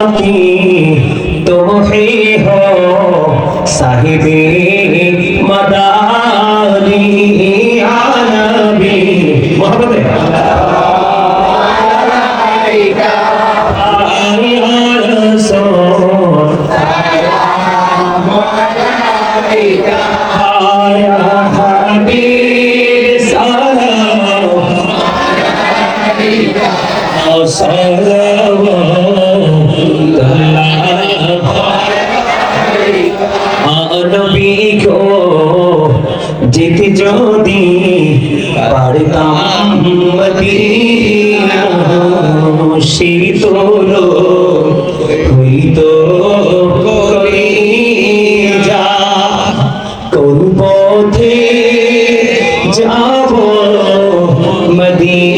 की तुम ही हो साहिबे मदानी या नबी मोहब्बत है या নবী গো যেতে যদি পারতাম মদিনা শীতল হইত কোন পথে যাব মদিনা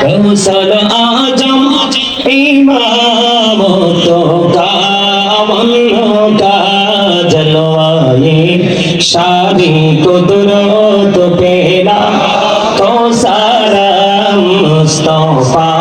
কৌশল আজম ইমাম তো কামন কা জলওয়ায়ে শাদি কুদরত পেলা কৌশল মুস্তফা